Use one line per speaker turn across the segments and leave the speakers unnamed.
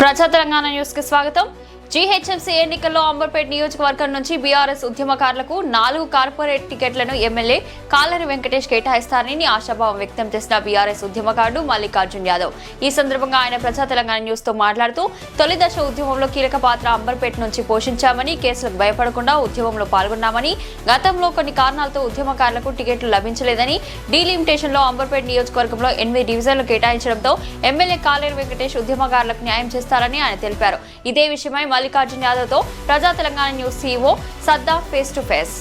ప్రజా తెలంగాణ న్యూస్కి స్వాగతం. జీహెచ్ఎంసీ ఎన్నికల్లో అంబర్పేట్ నియోజకవర్గం నుంచి బీఆర్ఎస్ ఉద్యమకారులకు నాలుగు కార్పొరేట్ టికెట్లను ఎమ్మెల్యే కాలరి వెంకటేష్ కేటాయిస్తారని ఆశాభావం వ్యక్తం చేసిన బీఆర్ఎస్ ఉద్యమకారుడు మల్లికార్జున్ యాదవ్. ఈ సందర్భంగా ఆయన ప్రజా తెలంగాణ న్యూస్తో మాట్లాడుతూ తొలి దశ ఉద్యమంలో కీలక పాత్ర అంబర్పేట్ నుంచి పోషించామని కేసులకు భయపడకుండా ఉద్యమంలో పాల్గొన్నామని గతంలో కొన్ని కారణాలతో ఉద్యమకారులకు టికెట్లు లభించలేదని డీలిమిటేషన్లో అంబర్పేట్ నియోజకవర్గంలో ఎనిమిది డివిజన్లు కేటాయించడంతో ఎమ్మెల్యే కాలేరు వెంకటేష్ ఉద్యమకారులకు న్యాయం చేస్తారని ఆయన తెలిపారు. ఇదే విషయమై మల్లికార్జున్ యాదవ్తో ప్రజా తెలంగాణ న్యూస్ సీఈఓ సద్దా ఫేస్ టు ఫేస్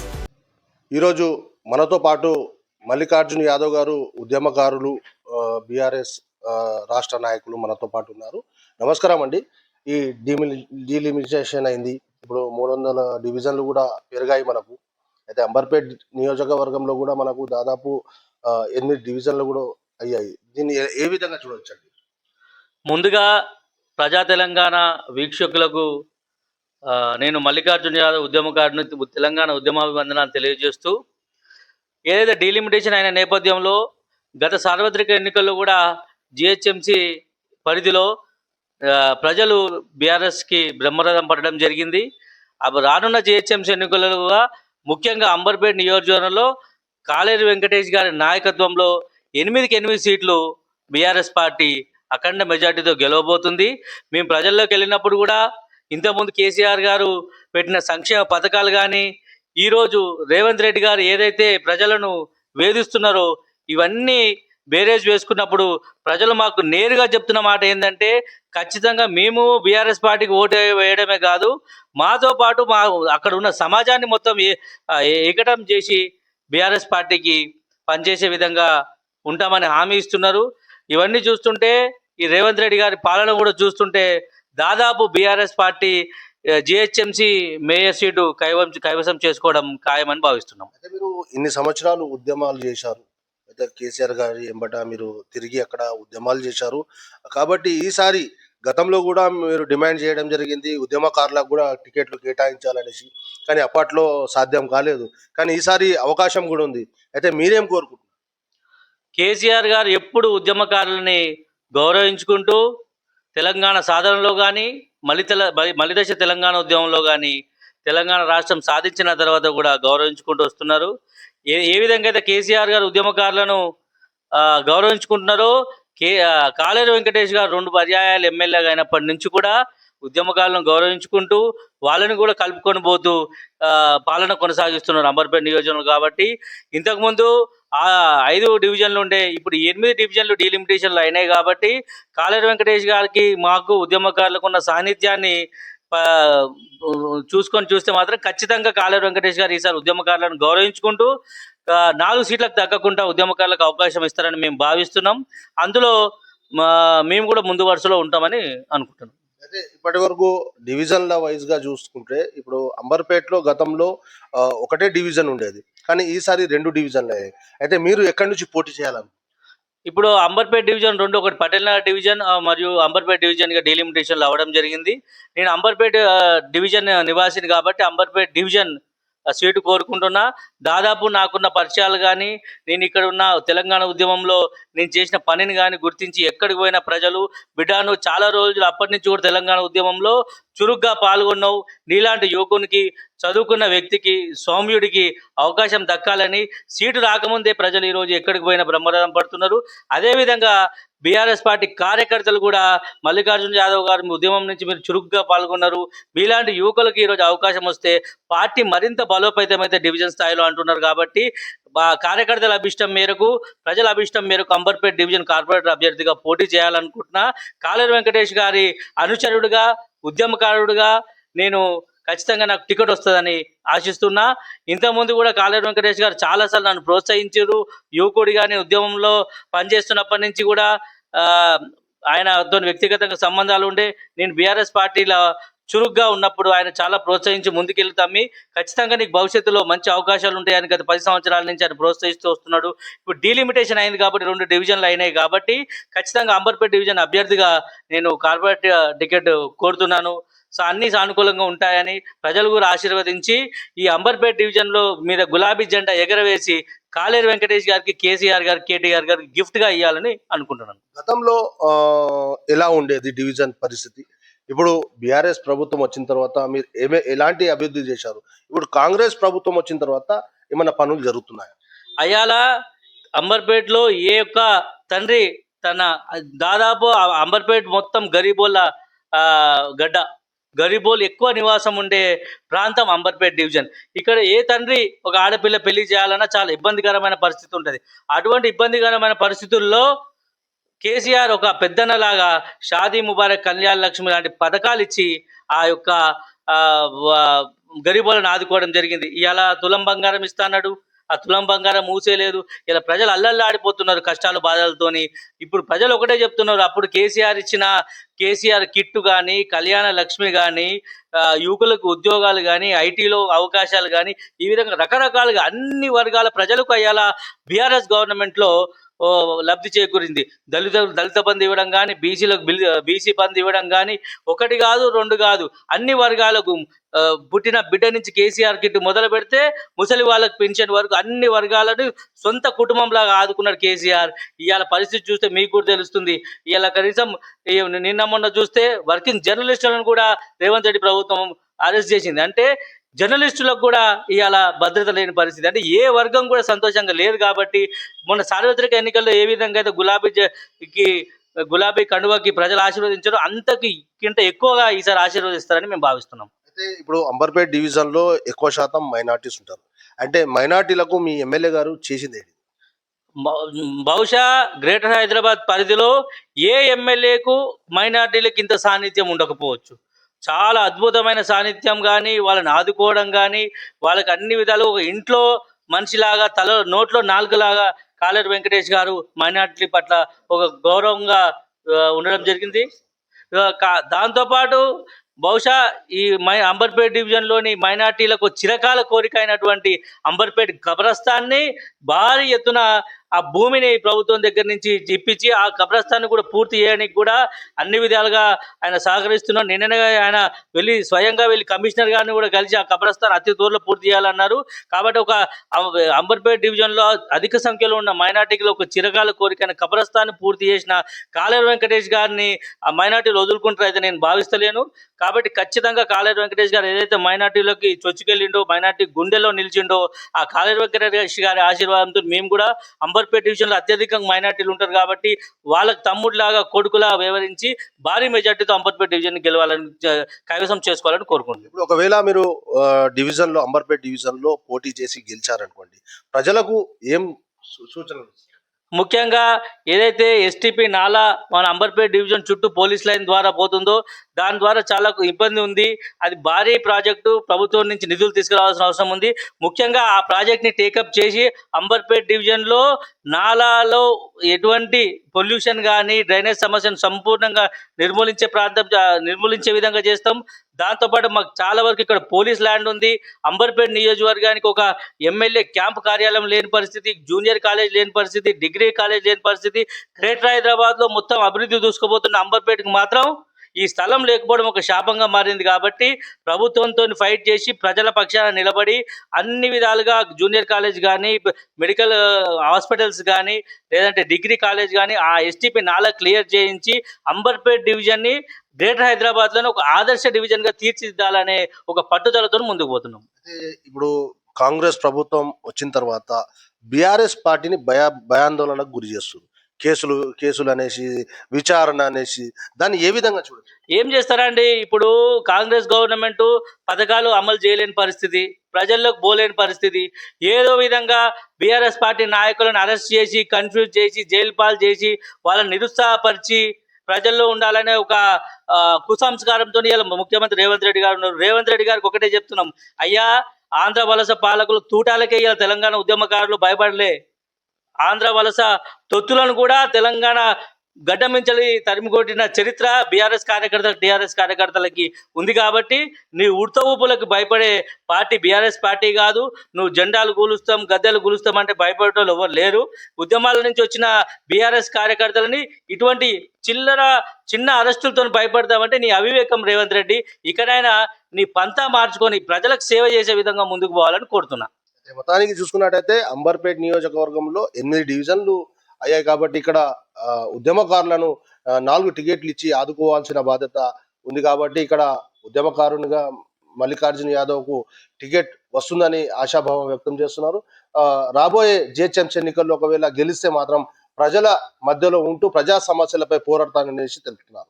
ఈరోజు మనతో పాటు మల్లికార్జున యాదవ్ గారు ఉద్యమకారులు బీఆర్ఎస్ రాష్ట్ర నాయకులు మనతో పాటు ఉన్నారు. నమస్కారం అండి. ఈ డిమిలి డీలిమిటేషన్ అయింది. ఇప్పుడు మూడు వందల డివిజన్లు కూడా పెరిగాయి మనకు. అయితే అంబర్పేట్ నియోజకవర్గంలో కూడా మనకు దాదాపు ఎనిమిది డివిజన్లు కూడా అయ్యాయి. దీన్ని ఏ- ఏ విధంగా చూడొచ్చండి?
ముందుగా ప్రజా తెలంగాణ వీక్షకులకు నేను మల్లికార్జున యాదవ్ ఉద్యమకారుని తెలంగాణ ఉద్యమాభివందనాన్ని తెలియజేస్తూ ఏదైతే డీలిమిటేషన్ అయిన నేపథ్యంలో గత సార్వత్రిక ఎన్నికల్లో కూడా జిహెచ్ఎంసి పరిధిలో ప్రజలు బీఆర్ఎస్కి బ్రహ్మరథం పడడం జరిగింది. రానున్న జిహెచ్ఎంసీ ఎన్నికల్లో కూడా ముఖ్యంగా అంబర్పేట్ నియోజకవర్గంలో కాలేరు వెంకటేష్ గారి నాయకత్వంలో ఎనిమిదికి ఎనిమిది సీట్లు బీఆర్ఎస్ పార్టీ అఖండ మెజార్టీతో గెలవబోతుంది. మేము ప్రజల్లోకి వెళ్ళినప్పుడు కూడా ఇంతకుముందు కేసీఆర్ గారు పెట్టిన సంక్షేమ పథకాలు కానీ ఈరోజు రేవంత్ రెడ్డి గారు ఏదైతే ప్రజలను వేధిస్తున్నారో ఇవన్నీ బేరేజ్ వేసుకున్నప్పుడు ప్రజలు మాకు నేరుగా చెప్తున్న మాట ఏంటంటే ఖచ్చితంగా మేము బీఆర్ఎస్ పార్టీకి ఓటు వేయడమే కాదు మాతో పాటు మా అక్కడ ఉన్న సమాజాన్ని మొత్తం ఏకటం చేసి బీఆర్ఎస్ పార్టీకి పనిచేసే విధంగా ఉంటామని హామీ ఇస్తున్నారు. ఇవన్నీ చూస్తుంటే ఈ రేవంత్ రెడ్డి గారి పాలన కూడా చూస్తుంటే దాదాపు BRS party GHMC mayor seat కైవం కైవసం చేసుకోవడం ఖాయమని భావిస్తున్నాం.
అయితే మీరు ఇన్ని సంవత్సరాలు ఉద్యమాలు చేశారు. అయితే కేసీఆర్ గారి ఎంబట మీరు తిరిగి అక్కడ ఉద్యమాలు చేశారు. కాబట్టి ఈసారి గతంలో కూడా మీరు డిమాండ్ చేయడం జరిగింది. ఉద్యమకారులకు కూడా టికెట్లు కేటాయించాలనేసి. కానీ అప్పట్లో సాధ్యం కాలేదు. కానీ ఈసారి అవకాశం కూడా ఉంది. అయితే మీరేం కోరుకుంటున్నారు?
కేసీఆర్ గారు ఎప్పుడు ఉద్యమకారులని గౌరవించుకుంటూ తెలంగాణ సాధనలో కానీ మలి తెల మలి- మలిదశ తెలంగాణ ఉద్యమంలో కానీ తెలంగాణ రాష్ట్రం సాధించిన తర్వాత కూడా గౌరవించుకుంటూ వస్తున్నారు. ఏ ఏ విధంగా అయితే కేసీఆర్ గారు ఉద్యమకారులను గౌరవించుకుంటున్నారో కే కాలేరు వెంకటేష్ గారు రెండు పర్యాయాలు ఎమ్మెల్యేగా అయినప్పటి నుంచి కూడా ఉద్యమకాలను గౌరవించుకుంటూ వాళ్ళని కూడా కలుపుకొని పోతూ పాలన కొనసాగిస్తున్నారు అంబర్పేట నియోజకవర్గం కాబట్టి. ఇంతకుముందు ఆ ఐదు డివిజన్లు ఉండే ఇప్పుడు ఎనిమిది డివిజన్లు డీలిమిటేషన్లు అయినాయి కాబట్టి కాలేరు వెంకటేష్ గారికి మాకు ఉద్యమకారులకు ఉన్న సాన్నిధ్యాన్ని చూసుకొని చూస్తే మాత్రం ఖచ్చితంగా కాలేరు వెంకటేష్ గారు ఈసారి ఉద్యమకారులను గౌరవించుకుంటూ నాలుగు సీట్లకు తగ్గకుండా ఉద్యమకారులకు అవకాశం ఇస్తారని మేము భావిస్తున్నాం. అందులో మా మేము కూడా ముందు వరుసలో ఉంటామని అనుకుంటున్నాం.
ఇప్పటి వరకు డివిజన్ల వైజ్గా చూసుకుంటే ఇప్పుడు అంబర్పేటలో గతంలో ఒకటే డివిజన్ ఉండేది. కానీ ఈసారి రెండు డివిజన్లు అయ్యాయి. అయితే మీరు ఎక్కడి నుంచి పోటీ చేయాలని?
ఇప్పుడు అంబర్పేట్ డివిజన్ రెండు ఒకటి పటేల్ నగర్ డివిజన్ మరియు అంబర్పేట్ డివిజన్గా డీలిమిటేషన్లు అవ్వడం జరిగింది. నేను అంబర్పేట్ డివిజన్ నివాసిని కాబట్టి అంబర్పేట్ డివిజన్ సీటు కోరుకుంటున్నా. దాదాపు నాకున్న పరిచయాలు కానీ నేను ఇక్కడ ఉన్న తెలంగాణ ఉద్యమంలో నేను చేసిన పనిని కానీ గుర్తించి ఎక్కడికి పోయిన ప్రజలు బిడ్డాను చాలా రోజులు అప్పటి నుంచి కూడా తెలంగాణ ఉద్యమంలో చురుగ్గా పాల్గొన్నావు. నీలాంటి యువకునికి చదువుకున్న వ్యక్తికి సౌమ్యుడికి అవకాశం దక్కాలని సీటు రాకముందే ప్రజలు ఈరోజు ఎక్కడికి పోయినా బ్రహ్మరథం పడుతున్నారు. అదేవిధంగా బీఆర్ఎస్ పార్టీ కార్యకర్తలు కూడా మల్లికార్జున యాదవ్ గారి ఉద్యమం నుంచి మీరు చురుగ్గా పాల్గొన్నారు. మీలాంటి యువకులకు ఈరోజు అవకాశం వస్తే పార్టీ మరింత బలోపేతమైతే డివిజన్ స్థాయిలో అంటున్నారు కాబట్టి కార్యకర్తల అభిష్టం మేరకు ప్రజల అభిష్టం మేరకు అంబర్పేట్ డివిజన్ కార్పొరేటర్ అభ్యర్థిగా పోటీ చేయాలనుకుంటున్నా. కాలేరు వెంకటేష్ గారి అనుచరుడుగా ఉద్యమకారుడుగా నేను ఖచ్చితంగా నాకు టికెట్ వస్తుందని ఆశిస్తున్నా. ఇంతకుముందు కూడా కాలేరు వెంకటేష్ గారు చాలాసార్లు నన్ను ప్రోత్సహించారు. యువకుడి కానీ ఉద్యమంలో పనిచేస్తున్నప్పటి నుంచి కూడా ఆయన ఆయనతో వ్యక్తిగతంగా సంబంధాలు ఉండే. నేను బీఆర్ఎస్ పార్టీలో చురుగ్గా ఉన్నప్పుడు ఆయన చాలా ప్రోత్సహించి ముందుకెళ్తామి ఖచ్చితంగా నీకు భవిష్యత్తులో మంచి అవకాశాలు ఉంటాయని గత పది సంవత్సరాల నుంచి ఆయన ప్రోత్సహిస్తూ వస్తున్నాడు. ఇప్పుడు డీలిమిటేషన్ అయింది కాబట్టి రెండు డివిజన్లు అయినాయి కాబట్టి ఖచ్చితంగా అంబర్పేట్ డివిజన్ అభ్యర్థిగా నేను కార్పొరేట్ టికెట్ కోరుతున్నాను. సో అన్ని సానుకూలంగా ఉంటాయని ప్రజలు కూడా ఆశీర్వదించి ఈ అంబర్పేట్ డివిజన్లో మీద గులాబీ జెండా ఎగరవేసి కాలేరు వెంకటేష్ గారికి కేసీఆర్ గారికి కేటీఆర్ గారికి గిఫ్ట్గా ఇవ్వాలని అనుకుంటున్నాను.
గతంలో ఎలా ఉండేది డివిజన్ పరిస్థితి? ఇప్పుడు బీఆర్ఎస్ ప్రభుత్వం వచ్చిన తర్వాత మీరు ఏమే ఎలాంటి అభివృద్ధి చేశారు? ఇప్పుడు కాంగ్రెస్ ప్రభుత్వం వచ్చిన తర్వాత ఏమైనా పనులు జరుగుతున్నాయా?
అయ్యాల? అంబర్పేటలో ఏ యొక్క తండ్రి తన దాదాపు అంబర్పేట మొత్తం గరీబోళ్ళ గడ్డ గరీబోలు ఎక్కువ నివాసం ఉండే ప్రాంతం అంబర్పేట్ డివిజన్. ఇక్కడ ఏ తండ్రి ఒక ఆడపిల్ల పెళ్ళి చేయాలన్నా చాలా ఇబ్బందికరమైన పరిస్థితి ఉంటుంది. అటువంటి ఇబ్బందికరమైన పరిస్థితుల్లో కేసీఆర్ ఒక పెద్దనలాగా షాదీ ముబారక్ కళ్యాణ లక్ష్మి లాంటి పథకాలు ఇచ్చి ఆ యొక్క గరిబోలను గరీబులను ఆదుకోవడం జరిగింది. ఇలా తులం బంగారం ఇస్తాడు ఆ తులం బంగారం మూసేలేదు ఇలా ప్రజలు అల్లల్లాడిపోతున్నారు కష్టాలు బాధలతోని. ఇప్పుడు ప్రజలు ఒకటే చెప్తున్నారు అప్పుడు కేసీఆర్ ఇచ్చిన కేసీఆర్ కిట్టు కానీ కళ్యాణ లక్ష్మి కానీ యువకులకు ఉద్యోగాలు కానీ ఐటీలో అవకాశాలు కానీ ఈ విధంగా రకరకాలుగా అన్ని వర్గాల ప్రజలకు అయ్యాల బీఆర్ఎస్ గవర్నమెంట్లో లబ్ధి చేకూరింది. దళిత దళిత బంధు ఇవ్వడం కానీ బీసీలకు బిల్ బీసీ బంధు ఇవ్వడం కానీ ఒకటి కాదు రెండు కాదు అన్ని వర్గాలకు పుట్టిన బిడ్డ నుంచి కేసీఆర్ కిట్ మొదలు పెడితే ముసలి వాళ్ళకి పెన్షన్ వరకు అన్ని వర్గాలను సొంత కుటుంబంలాగా ఆదుకున్నాడు కేసీఆర్. ఇవాళ పరిస్థితి చూస్తే మీకు కూడా తెలుస్తుంది. ఇవాళ కనీసం నిన్న మొన్న చూస్తే వర్కింగ్ జర్నలిస్టులను కూడా రేవంత్ రెడ్డి ప్రభుత్వం అరెస్ట్ చేసింది. అంటే జర్నలిస్టులకు కూడా ఇవాళ భద్రత లేని పరిస్థితి. అంటే ఏ వర్గం కూడా సంతోషంగా లేదు కాబట్టి మొన్న సార్వత్రిక ఎన్నికల్లో ఏ విధంగా అయితే గులాబీ జ- కి గులాబీ కండువాకి ప్రజలు ఆశీర్వదించారో అంతకి కింట ఎక్కువగా ఈసారి ఆశీర్వదిస్తారని మేము భావిస్తున్నాం.
అయితే ఇప్పుడు అంబర్పేట్ డివిజన్లో ఎక్కువ శాతం మైనార్టీస్ ఉంటారు. అంటే మైనార్టీలకు మీ ఎమ్మెల్యే గారు చేసింది ఏంటి
బహు- బహుశా గ్రేటర్ హైదరాబాద్ పరిధిలో ఏ ఎమ్మెల్యేకు మైనార్టీలకు ఇంత సాన్నిధ్యం ఉండకపోవచ్చు. చాలా అద్భుతమైన సాన్నిధ్యం కానీ వాళ్ళని ఆదుకోవడం కానీ వాళ్ళకి అన్ని విధాలు ఒక ఇంట్లో మనిషిలాగా తల నోట్లో నాలుగులాగా కాలేరు వెంకటేష్ గారు మైనార్టీ పట్ల ఒక గౌరవంగా ఉండడం జరిగింది. దాంతోపాటు బహుశా ఈ మై అంబర్పేట్ డివిజన్లోని మైనార్టీలకు చిరకాల కోరిక అయినటువంటి అంబర్పేట్ కబ్రస్థాన్ని భారీ ఎత్తున ఆ భూమిని ప్రభుత్వం దగ్గర నుంచి ఇప్పించి ఆ కబ్రస్థాన్ని కూడా పూర్తి చేయడానికి కూడా అన్ని విధాలుగా ఆయన సహకరిస్తున్నాడు. నిన్ననే ఆయన వెళ్ళి స్వయంగా వెళ్ళి కమిషనర్ గారిని కూడా కలిసి ఆ కబ్రస్థాన్ అతి త్వరలో పూర్తి చేయాలన్నారు. కాబట్టి ఒక అం- అంబర్పేట్ డివిజన్లో అధిక సంఖ్యలో ఉన్న మైనార్టీకి ఒక చిరకాల కోరికైన కబ్రస్థాన్ని పూర్తి చేసిన కాలేరు వెంకటేష్ గారిని ఆ మైనార్టీలు వదులుకుంటారు అయితే నేను భావిస్తలేను. కాబట్టి ఖచ్చితంగా కాలేరు వెంకటేష్ గారు ఏదైతే మైనార్టీలోకి చొచ్చుకెళ్ళిండో మైనార్టీ గుండెలో నిలిచిండో ఆ కాలేరు వెంకటేష్ గారి ఆశీర్వాదంతో మేము కూడా అంబర్ అంబర్పేట డివిజన్లో అత్యధికంగా మైనార్టీలు ఉంటారు కాబట్టి వాళ్ళకి తమ్ముడిలాగా కొడుకులా వివరించి భారీ మెజార్టీతో అంబర్పేట డివిజన్ గెలవాలని కైవసం చేసుకోవాలని కోరుకుంటున్నాను
ఇప్పుడు ఒకవేళ మీరు డివిజన్లో డివిజన్లో అంబర్పేట్ డివిజన్లో పోటీ చేసి గెలిచారనుకోండి ప్రజలకు ఏం సూచనలు?
ముఖ్యంగా ఏదైతే ఎస్టీపీ నాలా మన అంబర్పేట్ డివిజన్ చుట్టూ పోలీస్ లైన్ ద్వారా పోతుందో దాని ద్వారా చాలా ఇబ్బంది ఉంది. అది భారీ ప్రాజెక్టు ప్రభుత్వం నుంచి నిధులు తీసుకురావాల్సిన అవసరం ఉంది. ముఖ్యంగా ఆ ప్రాజెక్ట్ని టేకప్ చేసి అంబర్పేట్ డివిజన్లో నాలాలో ఎటువంటి పొల్యూషన్ కానీ డ్రైనేజ్ సమస్యను సంపూర్ణంగా నిర్మూలించే ప్రాంతం నిర్మూలించే విధంగా చేస్తాం. దాంతోపాటు మాకు చాలా వరకు ఇక్కడ పోలీస్ ల్యాండ్ ఉంది. అంబర్పేట్ నియోజకవర్గానికి ఒక ఎమ్మెల్యే క్యాంప్ కార్యాలయం లేని పరిస్థితి జూనియర్ కాలేజ్ లేని పరిస్థితి డిగ్రీ కాలేజ్ లేని పరిస్థితి గ్రేటర్ హైదరాబాద్లో మొత్తం అభివృద్ధి దూసుకుపోతున్న అంబర్పేటకి మాత్రం ఈ స్థలం లేకపోవడం ఒక శాపంగా మారింది కాబట్టి ప్రభుత్వంతో ఫైట్ చేసి ప్రజల పక్షాన నిలబడి అన్ని విధాలుగా జూనియర్ కాలేజ్ కానీ మెడికల్ హాస్పిటల్స్ కానీ లేదంటే డిగ్రీ కాలేజ్ కానీ ఆ ఎస్టీపీ నాలా క్లియర్ చేయించి అంబర్పేట్ డివిజన్ని గ్రేటర్ హైదరాబాద్లోనే ఒక ఆదర్శ డివిజన్గా తీర్చిదిద్దాలనే ఒక పట్టుదలతో ముందుకు పోతున్నాం.
ఇప్పుడు కాంగ్రెస్ ప్రభుత్వం వచ్చిన తర్వాత బీఆర్ఎస్ పార్టీని భయ భయాందోళనకు గురి చేస్తుంది. కేసులు కేసులు అనేసి విచారణ అనేసి దాన్ని ఏ విధంగా చూడండి
ఏం చేస్తారండి? ఇప్పుడు కాంగ్రెస్ గవర్నమెంట్ పథకాలు అమలు చేయలేని పరిస్థితి ప్రజల్లోకి పోలేని పరిస్థితి. ఏదో విధంగా బీఆర్ఎస్ పార్టీ నాయకులను అరెస్ట్ చేసి కన్ఫ్యూజ్ చేసి జైలు పాలు చేసి వాళ్ళని నిరుత్సాహపరిచి ప్రజల్లో ఉండాలనే ఒక కుసంస్కారంతో ఇలా ముఖ్యమంత్రి రేవంత్ రెడ్డి గారు ఉన్నారు. రేవంత్ రెడ్డి గారికి ఒకటే చెప్తున్నాం. అయ్యా ఆంధ్ర వలస పాలకులు తూటాలకే ఇలా తెలంగాణ ఉద్యమకారులు భయపడలే. ఆంధ్ర వలస తొత్తులను కూడా తెలంగాణ గడ్డమించలి తరిమి కొట్టిన చరిత్ర బీఆర్ఎస్ కార్యకర్తలు టీఆర్ఎస్ కార్యకర్తలకి ఉంది కాబట్టి నీ ఉడత ఊపులకు భయపడే పార్టీ బీఆర్ఎస్ పార్టీ కాదు. నువ్వు జెండాలు కూలుస్తాం గద్దెలు కూలుస్తాం అంటే భయపడేటోళ్ళు ఎవరు లేరు. ఉద్యమాల నుంచి వచ్చిన బీఆర్ఎస్ కార్యకర్తలని ఇటువంటి చిల్లర చిన్న అరెస్టులతో భయపడతామంటే నీ అవివేకం రేవంత్ రెడ్డి. ఇకనైనా నీ పంతా మార్చుకొని ప్రజలకు సేవ చేసే విధంగా ముందుకు పోవాలని కోరుతున్నా.
మొత్తానికి చూసుకున్నట్టయితే అంబర్పేట్ నియోజకవర్గంలో ఎనిమిది డివిజన్లు అయ్యాయి కాబట్టి ఇక్కడ ఉద్యమకారులను నాలుగు టికెట్లు ఇచ్చి ఆదుకోవాల్సిన బాధ్యత ఉంది కాబట్టి ఇక్కడ ఉద్యమకారునిగా మల్లికార్జున యాదవ్కు టికెట్ వస్తుందని ఆశాభావం వ్యక్తం చేస్తున్నారు. రాబోయే జిహెచ్ఎంసీ ఎన్నికల్లో ఒకవేళ గెలిస్తే మాత్రం ప్రజల మధ్యలో ఉంటూ ప్రజా సమస్యలపై పోరాడతాననేసి తెలుపుతున్నారు.